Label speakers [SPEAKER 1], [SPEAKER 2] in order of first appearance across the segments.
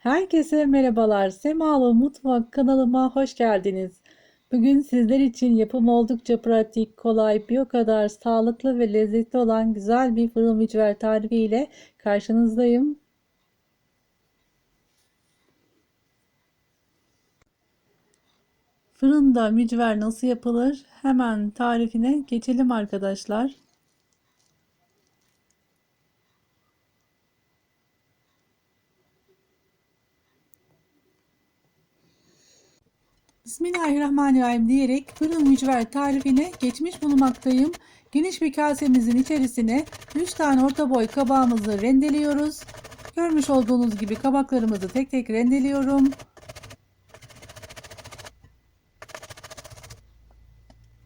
[SPEAKER 1] Herkese merhabalar. Semalı Mutfak kanalıma hoş geldiniz. Bugün sizler için yapım oldukça pratik, kolay, bir o kadar sağlıklı ve lezzetli olan güzel bir fırın mücver tarifi ile karşınızdayım. Fırında mücver nasıl yapılır? Hemen tarifine geçelim arkadaşlar. Bismillahirrahmanirrahim diyerek fırın mücver tarifine geçmiş bulunmaktayım. Geniş bir kasemizin içerisine 3 tane orta boy kabağımızı rendeliyoruz. Görmüş olduğunuz gibi kabaklarımızı tek tek rendeliyorum.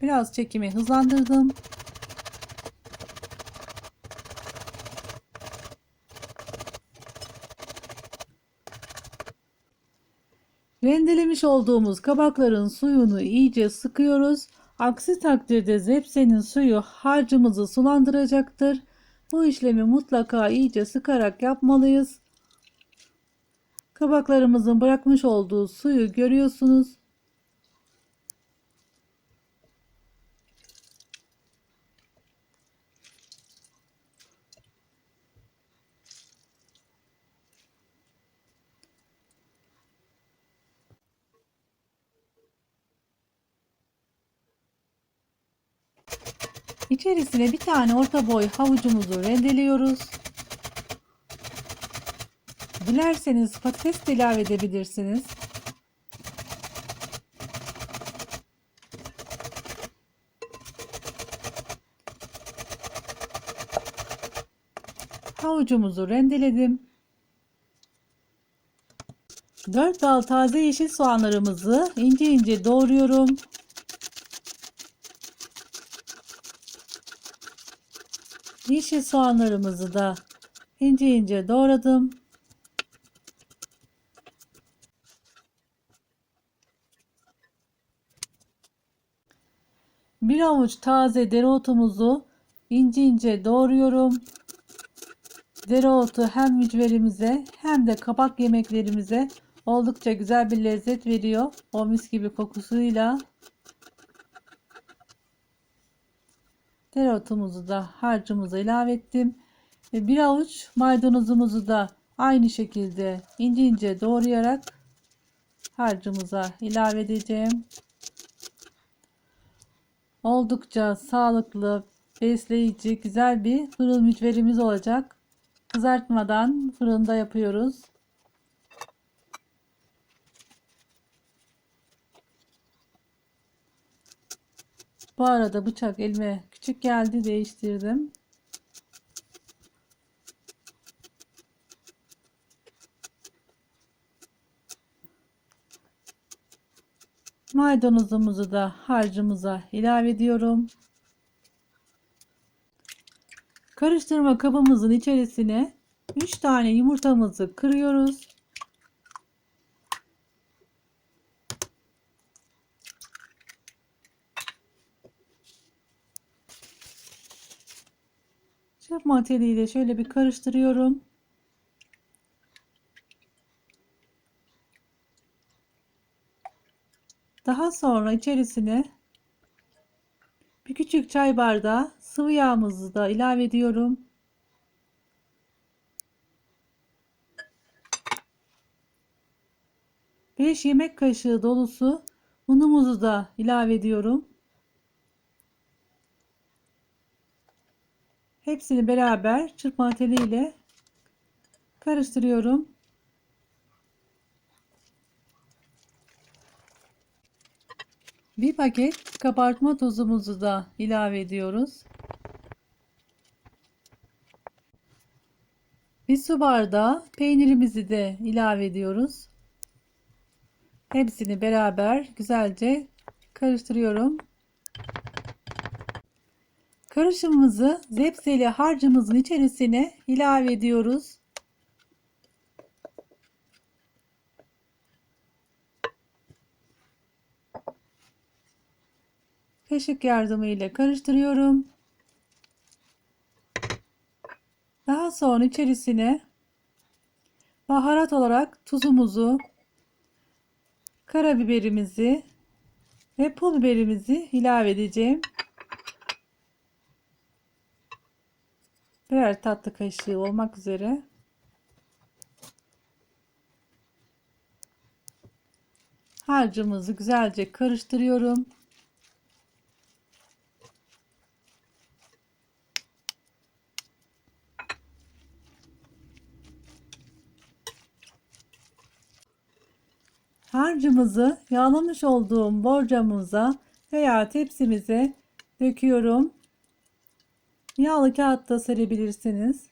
[SPEAKER 1] Biraz çekimi hızlandırdım. Rendelemiş olduğumuz kabakların suyunu iyice sıkıyoruz. Aksi takdirde zepsenin suyu harcımızı sulandıracaktır. Bu işlemi mutlaka iyice sıkarak yapmalıyız. Kabaklarımızın bırakmış olduğu suyu görüyorsunuz. İçerisine bir tane orta boy havucumuzu rendeliyoruz. Dilerseniz patates de ilave edebilirsiniz. Havucumuzu rendeledim. 4 dal taze yeşil soğanlarımızı ince ince doğruyorum. Yeşil soğanlarımızı da ince ince doğradım. Bir avuç taze dereotumuzu ince ince doğruyorum. Dereotu hem mücverimize hem de kabak yemeklerimize oldukça güzel bir lezzet veriyor. O mis gibi kokusuyla Dereotumuzu da harcımıza ilave ettim. Ve bir avuç maydanozumuzu da aynı şekilde ince ince doğrayarak harcımıza ilave edeceğim. Oldukça sağlıklı, besleyici, güzel bir fırın mücverimiz olacak. Kızartmadan fırında yapıyoruz. Bu arada bıçak elime küçük geldi değiştirdim. Maydanozumuzu da harcımıza ilave ediyorum. Karıştırma kabımızın içerisine 3 tane yumurtamızı kırıyoruz. Çırpma teliyle şöyle bir karıştırıyorum. Daha sonra içerisine bir küçük çay bardağı sıvı yağımızı da ilave ediyorum. Beş yemek kaşığı dolusu unumuzu da ilave ediyorum. Hepsini beraber çırpma teliyle karıştırıyorum. Bir paket kabartma tozumuzu da ilave ediyoruz. Bir su bardağı peynirimizi de ilave ediyoruz. Hepsini beraber güzelce karıştırıyorum. Karışımımızı zepseli harcımızın içerisine ilave ediyoruz. Kaşık yardımıyla karıştırıyorum. Daha sonra içerisine Baharat olarak tuzumuzu, karabiberimizi ve pul biberimizi ilave edeceğim. Birer tatlı kaşığı olmak üzere. Harcımızı güzelce karıştırıyorum. Harcımızı yağlamış olduğum borcamıza veya tepsimize döküyorum. Yağlı kağıtta serebilirsiniz.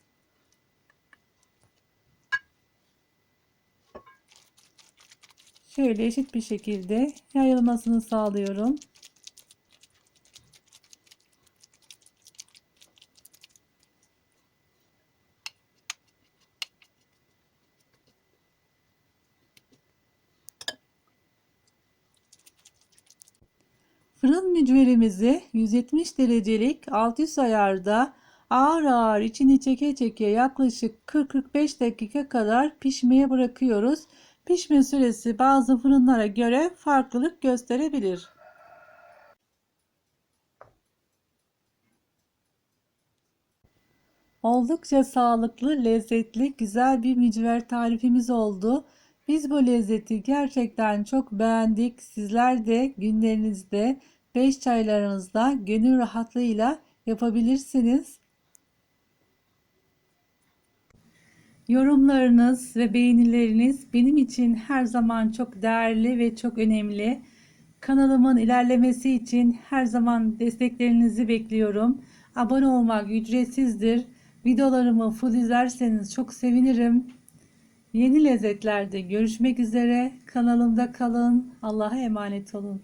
[SPEAKER 1] Şöyle eşit bir şekilde yayılmasını sağlıyorum. Fırın mücverimizi 170 derecelik alt üst ayarda ağır ağır içini çeke çeke yaklaşık 40-45 dakika kadar pişmeye bırakıyoruz. Pişme süresi bazı fırınlara göre farklılık gösterebilir. Oldukça sağlıklı, lezzetli, güzel bir mücver tarifimiz oldu. Biz bu lezzeti gerçekten çok beğendik. Sizler de günlerinizde, beş çaylarınızda gönül rahatlığıyla yapabilirsiniz. Yorumlarınız ve beğenileriniz benim için her zaman çok değerli ve çok önemli. Kanalımın ilerlemesi için her zaman desteklerinizi bekliyorum. Abone olmak ücretsizdir. Videolarımı full izlerseniz çok sevinirim. Yeni lezzetlerde görüşmek üzere. Kanalımda kalın. Allah'a emanet olun.